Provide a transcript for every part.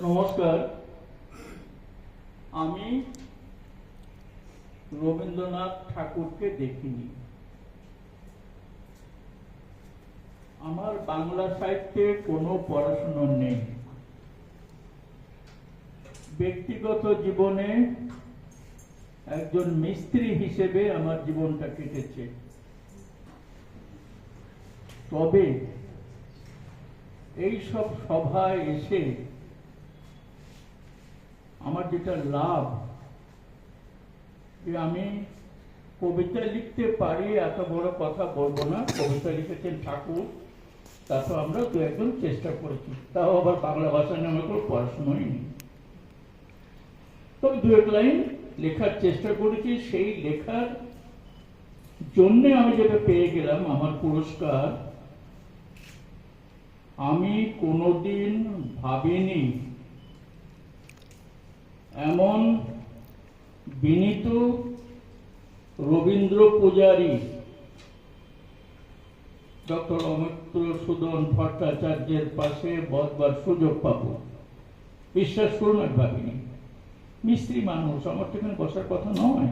নমস্কার। আমি রবীন্দ্রনাথ ঠাকুরকে দেখিনি। আমার বাংলা সাহিত্যে কোনো পড়াশুনো নেই। ব্যক্তিগত জীবনে একজন মিস্ত্রি হিসেবে আমার জীবনটা কেটেছে। তবে এই সব সভায় এসে আমার যেটা লাভ, যে আমি কবিতা লিখতে পারি, এত বড় কথা বলব না। কবিতা লিখেছেন ঠাকুর, তা তো আমরা দু একজন চেষ্টা করেছি। তাও আবার বাংলা ভাষা নিয়ে আমার কোনো পড়াশোনাই নেই। তবে দু এক লাইন লেখার চেষ্টা করেছি। সেই লেখার জন্যে আমি যেটা পেয়ে গেলাম, আমার পুরস্কার আমি কোনোদিন ভাবিনি এমন বিনীত রবীন্দ্র পূজারী, ডক্টর অমিত্র সুদন ভট্টাচার্যের পাশে বসবার সুযোগ পাবো। বিশ্বাস করুন, আমি ভাবিনি। মিস্ত্রি মানুষ, আমার তো এখানে বসার কথা নয়।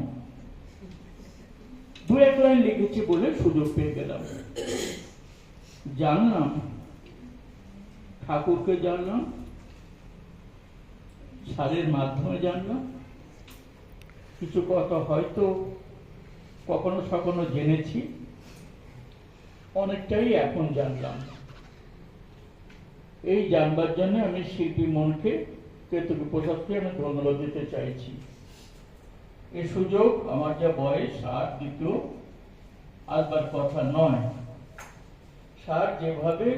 দু এক লাইন লিখেছি বলে সুযোগ পেয়ে গেলাম। জানলাম ঠাকুরকে জানলাম সারের মাধ্যমে জানলাম কিছু কথা হয়তো কখনো সখনো জেনেছি, অনেকটাই এখন জানলাম। এই জানবার জন্য আমি শিল্পী মনকে কেতুকে প্রসাদকে আমি ধন্যবাদ দিতে চাইছি। এ সুযোগ আমার যা বয়স, আর দ্বিতীয় আসবার কথা নয়। সার যেভাবে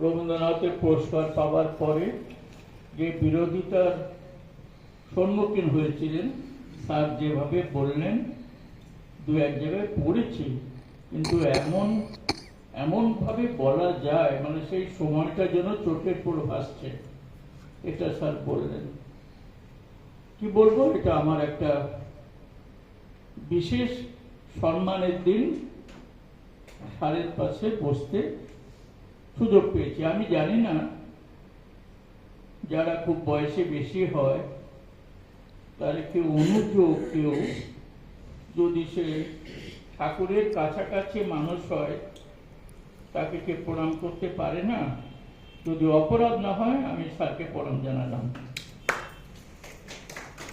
রবীন্দ্রনাথের পুরস্কার পাওয়ার পরে যে বিরোধিতার সম্মুখীন হয়েছিলেন, স্যার যেভাবে বললেন, দু এক জায়গায় পড়েছি, কিন্তু এমন, এমনভাবে বলা যায় মানে সেই সময়টা যেন চোখের পুরো ভাসছে, এটা স্যার বললেন। কি বলব, এটা আমার একটা বিশেষ সম্মানের দিন স্যারের পাশে বসতে সুযোগ পেয়েছি। আমি জানি না যারা খুব বয়সে বেশি হয়, তাহলে কেউ অনুযোগ কেউ যদি সে ঠাকুরের কাছাকাছি মানুষ হয়, তাকে কে প্রণাম করতে পারে না? যদি অপরাধ না হয়, আমি স্যারকে প্রণাম জানালাম।